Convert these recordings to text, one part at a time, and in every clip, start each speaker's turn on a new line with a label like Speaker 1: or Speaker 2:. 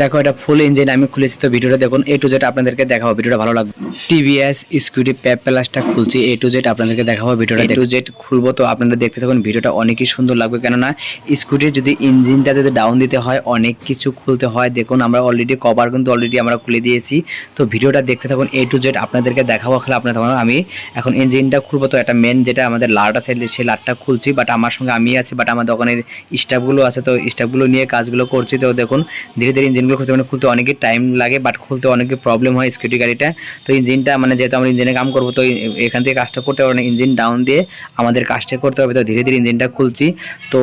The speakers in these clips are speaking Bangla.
Speaker 1: দেখো এটা ফুল ইঞ্জিন আমি খুলেছি তো ভিডিওটা দেখুন এ টু জেড আপনাদেরকে দেখাবো ভিডিওটা ভালো লাগবে। টিভিএস স্কুটি প্যাপ প্লাসটা খুলছি এ টু জেড আপনাদেরকে দেখাবো ভিডিওটা এ টু জেড খুলবো তো আপনারা দেখতে থাকুন ভিডিওটা অনেকই সুন্দর লাগবে কেননা স্কুটির যদি ইঞ্জিনটা যদি ডাউন দিতে হয় অনেক কিছু খুলতে হয়। দেখুন আমরা অলরেডি কভার কিন্তু অলরেডি আমরা খুলে দিয়েছি তো ভিডিওটা দেখতে থাকুন এ টু জেড আপনাদেরকে দেখাবো খেলে আপনার তখন আমি এখন ইঞ্জিনটা খুলবো তো একটা মেন যেটা আমাদের লাট আছে সেই লাটটা খুলছি বাট আমার সঙ্গে আমি আছি বাট আমার দোকানের স্টাফগুলো আছে তো স্টাফগুলো নিয়ে কাজগুলো করছি তো দেখুন ধীরে ধীরে ইঞ্জিনগুলো খুলতে মানে খুলতে অনেকই টাইম লাগে বাট খুলতে অনেকই প্রবলেম হয় স্কুটি গাড়িটা। তো ইঞ্জিনটা মানে যেহেতু আমরা ইঞ্জিনে কাম করব, তো এখান থেকে কাজটা করতে পারব ইঞ্জিন ডাউন দিয়ে আমাদের কাজটা করতে হবে। তো ধীরে ধীরে ইঞ্জিনটা খুলছি। তো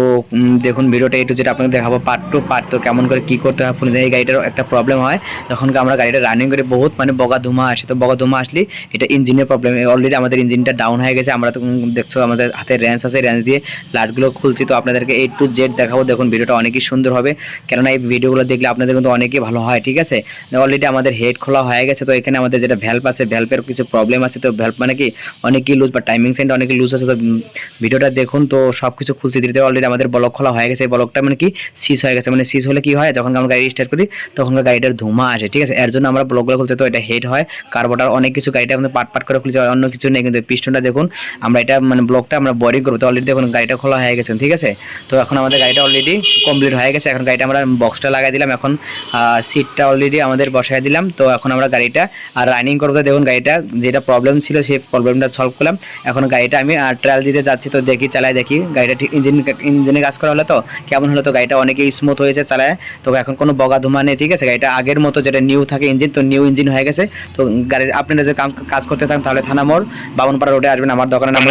Speaker 1: দেখুন ভিডিওটা একটু যেটা আপনাকে দেখাবো পার্ট টু পার্ট তো কেমন করে কি করতে হয় এই গাড়িটার একটা প্রবলেম হয়। যখন আমরা গাড়িটা রানিং করে বহুত মানে বগা ধুমা আসে, তো বগা ধুমা আসলে এটা ইঞ্জিনের প্রবলেম অলরেডি আমাদের ইঞ্জিনটা ডাউন হয়ে গেছে, আমরা তো দেখছ আমাদের হাতে র্যান্স আছে র্যান্স দিয়ে লাইটগুলো খুলছি। তো আপনাদেরকে এ টু জেড দেখাবো, দেখুন ভিডিওটা অনেকই সুন্দর হবে। কেননা এই ভিডিওগুলো দেখলে আপনাদের কিন্তু অনেকই ভালো হয়, ঠিক আছে? অলরেডি আমাদের হেড খোলা হয়ে গেছে, তো এখানে আমাদের যেটা ভ্যাল্প আছে ভ্যালভের কিছু প্রবলেম আছে, তো ভ্যালভ মানে কি অনেকই লুজ বা টাইমিং সেন্টার অনেকই লুজ আছে, তো ভিডিওটা দেখুন, তো সব কিছু খুলতে দিতে অলরেডি আমাদের ব্লক খোলা হয়ে গেছে ব্লকটা মানে কি সিজ হয়ে গেছে মানে সিজ হলে কি হয়, যখন আমরা গাড়ি স্টার্ট করি, তখন গাড়িটার ধোঁয়া আসে, ঠিক আছে? এর জন্য আমরা ব্লকগুলো খুলতে, তো এটা হেড হয় কার্বোটার অনেক কিছু গাড়িটা আমাদের পাট পাট করে খুলছে অন্য কিছু নেই, কিন্তু পিস্টনটা দেখুন, আমরা এটা মানে ব্লকটা আমরা বডি করব, তো অলরেডি দেখুন গাড়িটা খোলা হয়ে গেছে, ঠিক আছে? তো এখন আমাদের গাড়িটা অলরেডি কমপ্লিট হয়ে গেছে, এখন গাড়িটা আমরা বক্সটা লাগাই দিলাম, এখন সিটটা অলরেডি আমাদের বসাই দিলাম। তো এখন আমরা গাড়িটা আর রানিং করব দেখুন গাড়িটা যেটা প্রবলেম ছিল সেই প্রবলেমটা সলভ করলাম। এখন গাড়িটা আমি ট্রায়াল দিতে যাচ্ছি তো দেখি চালাই দেখি। গাড়িটা ঠিক ইঞ্জিন ইঞ্জিনে কাজ করা হলো তো? কেমন হলো তো? গাড়িটা অনেকেই স্মুথ হয়েছে চালায়। তো এখন কোনো বগা ধুমা নেই ঠিক আছে? গাড়িটা আগের মতো যেটা নিউ থাকে ইঞ্জিন তো নিউ ইঞ্জিন হয়ে গেছে। তো গাড়ির আপনারা যে কাজ করতে থাকেন তাহলে থানা মোড় বামনপাড়া রোডে আসবেন আমার দোকানের নাম